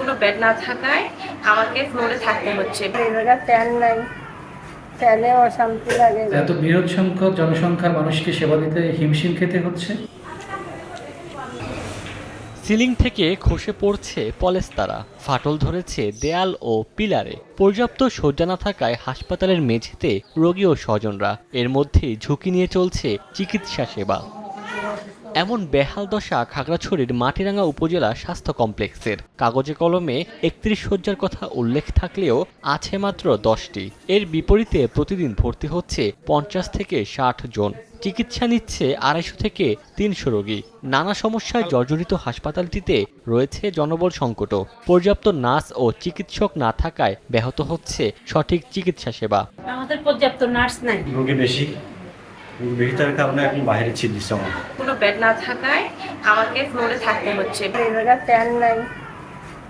কোনো বেড না থাকায় আমাকে ফ্লোরে থাকতে হচ্ছে। ফ্যান নাই। ফ্যানে অশান্তি লাগে। এত বৃহৎ সংখ্যক জনসংখ্যার মানুষকে সেবা দিতে হিমশিম খেতে হচ্ছে? সিলিং থেকে খসে পড়ছে পলেস্তারা। ফাটল ধরেছে দেয়াল ও পিলারে। পর্যাপ্ত শয্যা না থাকায় হাসপাতালের মেঝেতে রোগী ও স্বজনরা। এর মধ্যেই ঝুঁকি নিয়ে চলছে চিকিৎসা সেবা। এমন বেহাল দশা খাগড়াছড়ির মাটিরাঙ্গা উপজেলা স্বাস্থ্য কমপ্লেক্সের। কাগজে কলমে একত্রিশ শয্যার কথা উল্লেখ থাকলেও আছে মাত্র দশটি। এর বিপরীতে প্রতিদিন ভর্তি হচ্ছে পঞ্চাশ থেকে ষাট জন। চিকিৎসা নিচ্ছে আড়াইশো থেকে তিনশো রোগী। নানা সমস্যায় জর্জরিত হাসপাতালটিতে রয়েছে জনবল সংকটও। পর্যাপ্ত নার্স ও চিকিৎসক না থাকায় ব্যাহত হচ্ছে সঠিক চিকিৎসা সেবা। আমাদের পর্যাপ্ত নার্স নাই। রোগী বেশি। থাকার কারণে এখন বাইরে চিকিৎসা আমাদের। কোনো বেড না থাকায় আমাকে ফ্লোরে থাকতে হচ্ছে। এই ফ্যান নাই।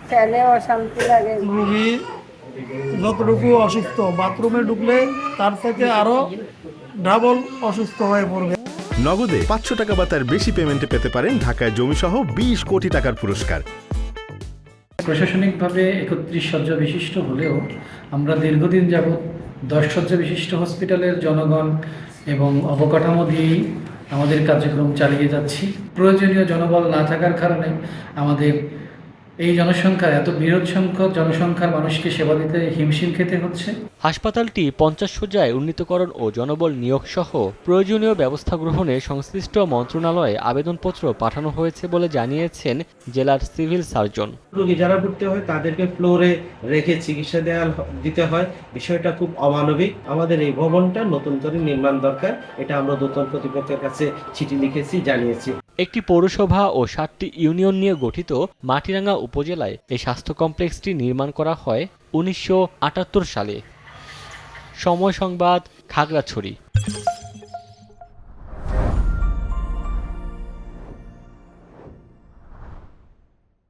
ফ্যানে অশান্তি লাগে। রুগী যতটুকু অসুস্থ বাথরুমে ঢুকলে তার থেকে আরও ডাবল অসুস্থ হয়ে পড়বে। নগদে পাঁচশো টাকা বা তার বেশি পেমেন্টে পেতে পারেন ঢাকায় জমিসহ বিশ কোটি টাকার পুরস্কার। প্রশাসনিকভাবে একত্রিশ শয্যা বিশিষ্ট হলেও আমরা দীর্ঘদিন যাবৎ দশ শয্যা বিশিষ্ট হসপিটালের জনগণ এবং অবকাঠামো দিয়েই আমাদের কার্যক্রম চালিয়ে যাচ্ছি। প্রয়োজনীয় জনবল না থাকার কারণে আমাদের এই জনসংখ্যা এত বৃহৎ সংখ্যক জনসংখ্যার মানুষকে সেবা দিতে হিমশিম খেতে হচ্ছে? হাসপাতালটি পঞ্চাশ শয্যায় উন্নীতকরণ ও জনবল নিয়োগ সহ প্রয়োজনীয় ব্যবস্থা গ্রহণে সংশ্লিষ্ট মন্ত্রণালয়ে আবেদনপত্র পাঠানো হয়েছে বলে জানিয়েছেন জেলার সিভিল সার্জন। রোগী যারা ভর্তি হয় তাদেরকে ফ্লোরে রেখে চিকিৎসা দেওয়া দিতে হয়। বিষয়টা খুব অমানবিক। আমাদের এই ভবনটা নতুন করে নির্মাণ দরকার। এটা আমরা নতুন কর্তৃপক্ষের কাছে চিঠি লিখেছি জানিয়েছি। একটি পৌরসভা ও সাতটি ইউনিয়ন নিয়ে গঠিত মাটিরাঙ্গা উপজেলায় এই স্বাস্থ্য কমপ্লেক্সটি নির্মাণ করা হয় উনিশশো আটাত্তর সালে। সময় সংবাদ, খাগড়াছড়ি।